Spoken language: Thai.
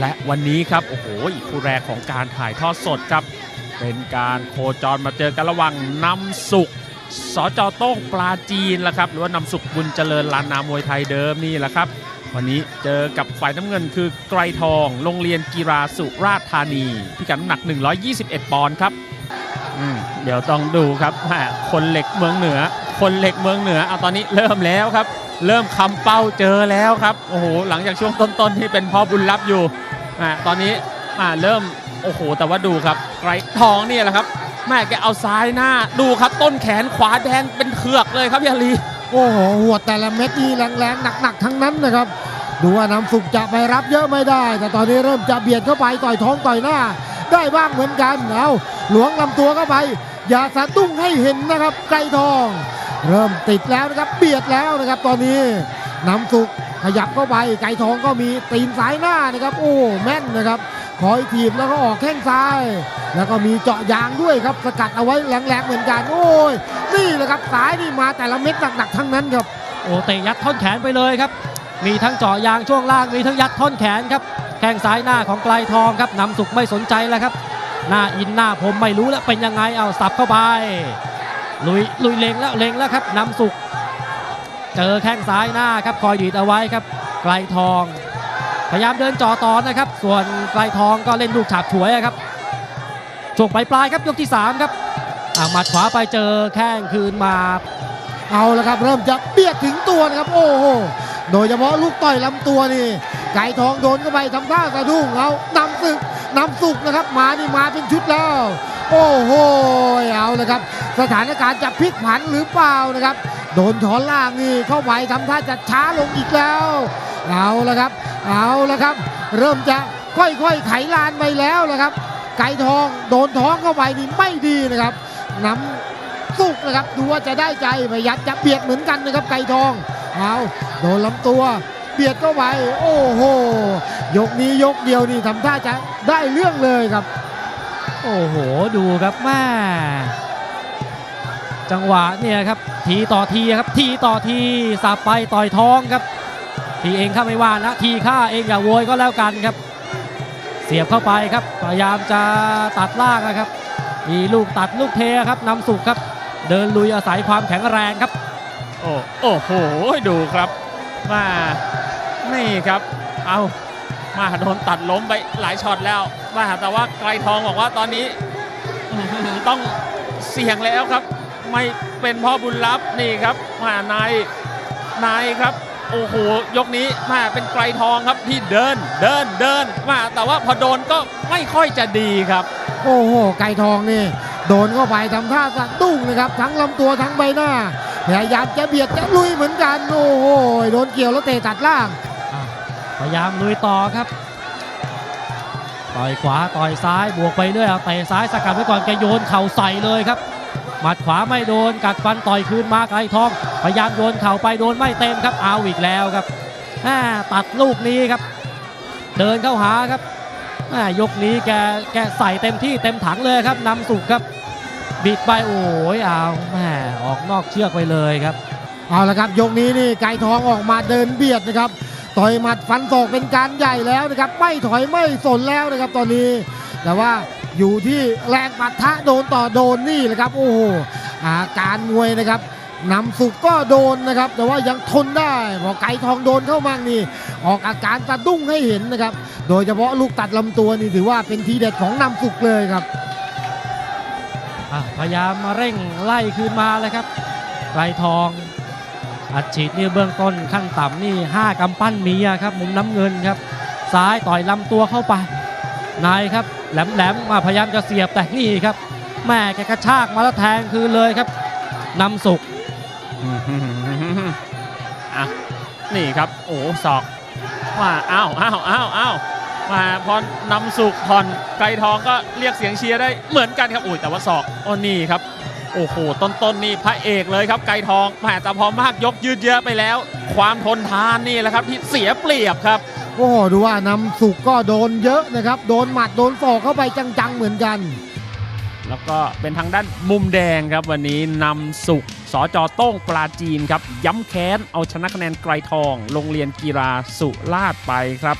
และวันนี้ครับโอ้โหอีกคู่แรกของการถ่ายทอดสดครับ เป็นการโคจรมาเจอกันระหว่างนำสุขสจโต้งปลาจีนละครับ หรือว่านำสุขบุญเจริญลานนามวยไทยเดิมนี่แหละครับ วันนี้เจอกับฝ่ายน้ำเงินคือไกรทอง โรงเรียนกีฬาสุราษฎร์ธานี พิกัดน้ำหนัก 121 ปอนด์ครับเดี๋ยวต้องดูครับคนเหล็กเมืองเหนือ คนเหล็กเมืองเหนือเอาตอนนี้เริ่มแล้วครับ เริ่มคำเป้าเจอแล้วครับ โอ้โห หลังจากช่วงต้นๆที่เป็นพ่อบุญรับอยู่ อ่าตอนนี้อ่าเริ่มโอ้โห แต่ว่าดูครับไกรทองเนี่ยแหละครับแม่แกเอาซ้ายหน้าดูครับ ต้นแขนขวาแดงเป็นเถือกเลยครับยาลีโอ้โหหัวแต่ละเม็ดนี่แรงๆหนักๆทั้งนั้นนะครับดูว่าน้ำสุกจะไปรับเยอะไม่ได้ แต่ตอนนี้เริ่มจะเบียดเข้าไปต่อยท้องต่อยหน้า ได้บ้างเหมือนกันเอาหลวงลำตัวเข้าไป อย่าสะดุ้งให้เห็นนะครับไก่ทอง เริ่มติดแล้วนะครับเบียดแล้วนะครับตอนนี้ น้ำสุกขยับเข้าไปไก่ทองก็มีตีนซ้ายหน้านะครับ โอ้แม่นนะครับคอยถีบแล้วก็ออกแข้งซ้าย แล้วก็มีเจาะยางด้วยครับสกัดเอาไว้แรงๆเหมือนกันโอ้ยนี่แหละครับสายนี่มาแต่ละเม็ดหนักๆทั้งนั้นครับโอ้เตะยัดท่อนแขนไปเลยครับ มีทั้งเจาะยางช่วงล่างมีทั้งยัดท่อนแขนครับแข้งซ้ายหน้าของไกลทองครับนำสุกไม่สนใจแล้วครับ หน้าอินหน้าผมไม่รู้แล้วเป็นยังไงเอาสับเข้าไปลุยลุยเลงแล้วเลงแล้วครับนำสุก เจอแข้งซ้ายหน้าครับคอยดีดเอาไว้ครับ ไกลทอง พยายามเดินจ่อต่อนะครับ ส่วนไกลทองก็เล่นลูกฉาบฉวยครับช่วงปลายๆครับยกที่สามครับอาหมัดขวาไปเจอแข้งคืนมา เอาละครับ เริ่มจะเบียดถึงตัวนะครับ โอ้โหโดยเฉพาะลูกต่อยลำตัวนี่ไก่ทองโดนเข้าไปทำท่าสะดุ้งเอานำศึกนำสุกนะครับมานี่มาเป็นชุดแล้ว โอ้โหเอาละครับ สถานการณ์จะพลิกผันหรือเปล่านะครับ โดนถอนล่างนี่เข้าไปทำท่าจะช้าลงอีกแล้ว เอาละครับ เอาละครับ เริ่มจะค่อยๆไขลานไปแล้วนะครับ ไก่ทองโดนท้องเข้าไปนี่ไม่ดีนะครับน้ำสุกนะครับดูว่าจะได้ใจพยายามจะเบียดเหมือนกันนะครับไก่ทอง เอาโดนลำตัวเบียดเข้าไปโอ้โหยกนี้ยกเดียวนี่ทำท่าจะได้เรื่องเลยครับ โอ้โห ดูครับแม่ จังหวะเนี่ยครับทีต่อทีครับทีต่อทีสับไปต่อยท้องครับ ทีเองข้าไม่ว่านะทีข้าเองอย่าโวยก็แล้วกันครับ เสียบเข้าไปครับพยายามจะตัดล่างนะครับ มีลูกตัดลูกเทครับนำสุกครับ เดินลุยอาศัยความแข็งแรงครับ โอ้โอ้โหดูครับมานี่ครับ เอามาโดนตัดล้มไปหลายช็อตแล้วมาแต่ว่าไกรทองบอกว่าตอนนี้ต้องเสี่ยงแล้วครับ ไม่เป็นพ่อบุญรับนี่ครับมานายนายครับ โอ้โหยกนี้มาเป็นไกรทองครับที่เดินเดินเดินมาแต่ว่าพอโดนก็ไม่ค่อยจะดีครับ โอ้โหไก่ทองนี่โดนเข้าไปทำท่าสะดุ้งนะครับ ทั้งลำตัวทั้งใบหน้าพยายามจะเบียดจะลุยเหมือนกันโอ้โหโดนเกี่ยวแล้วเตะตัดล่างพยายามลุยต่อครับต่อยขวาต่อยซ้ายบวกไปเรื่อยเอาเตะซ้ายสกัดไว้ก่อนแกโยนเข่าใส่เลยครับห มัดขวาไม่โดน กัดฟันต่อยคืนมาไกลทอง พยายามโยนเข่าไปโดนไม่เต็มครับเอาอีกแล้วครับแม่ตัดลูกนี้ครับ เดินเข้าหาครับแม่ยกนี้แกแกใส่เต็มที่เต็มถังเลยครับนำสุกครับบิดไปโอ้ยเอาแม่ออกนอกเชือกไปเลยครับเอาละครับยกนี้นี่ไก่ทองออกมาเดินเบียดนะครับต่อยหมัดฟันศอกเป็นการใหญ่แล้วนะครับ ไม่ถอยไม่สนแล้วนะครับตอนนี้ แต่ว่า อยู่ที่แรงปะทะโดนต่อโดนนี่แหละครับ โอ้โหอาการมวยนะครับนำสุกก็โดนนะครับ แต่ว่ายังทนได้พอไก่ทองโดนเข้ามานี่ ออกอาการสะดุ้งให้เห็นนะครับ โดยเฉพาะลูกตัดลำตัวนี่ถือว่าเป็นทีเด็ดของนำสุกเลยครับพยายามมาเร่งไล่คืนมาเลยครับไกลทอง อัดฉีดนี่เบื้องต้นขั้นต่ำนี่ 5กำปั้นมีอะครับ มุมน้ำเงินครับ ซ้ายต่อยลำตัวเข้าไป นายครับแหลมแหลมๆมาพยายามจะเสียบแต่นี่ครับแม่แกกระชากมาแล้วแทงคืนเลยครับนำสุกอะนี่ครับโอ้ศอกว่าอ้าวอ้าวอ้าวอ้าวมาพอนำสุกผ่อนไกรทองก็เรียกเสียงเชียร์ได้เหมือนกันครับอุ้ยแต่ว่าศอกโอ้นี่ครับโอ้โหต้นๆนนี่พระเอกเลยครับไกรทองแหมแต่พอมากยกยืดเยอะไปแล้ว ความทนทานนี่แหละครับที่เสียเปรียบครับ โอ้โหดูว่านำสุกก็โดนเยอะนะครับ โดนหมัดโดนศอกเข้าไปจังๆเหมือนกัน แล้วก็เป็นทางด้านมุมแดงครับวันนี้นำสุกสจโต้งปลาจีนครับ ย้ำแค้นเอาชนะคะแนนไกรทอง โรงเรียนกีฬาสุราษฎร์ไปครับ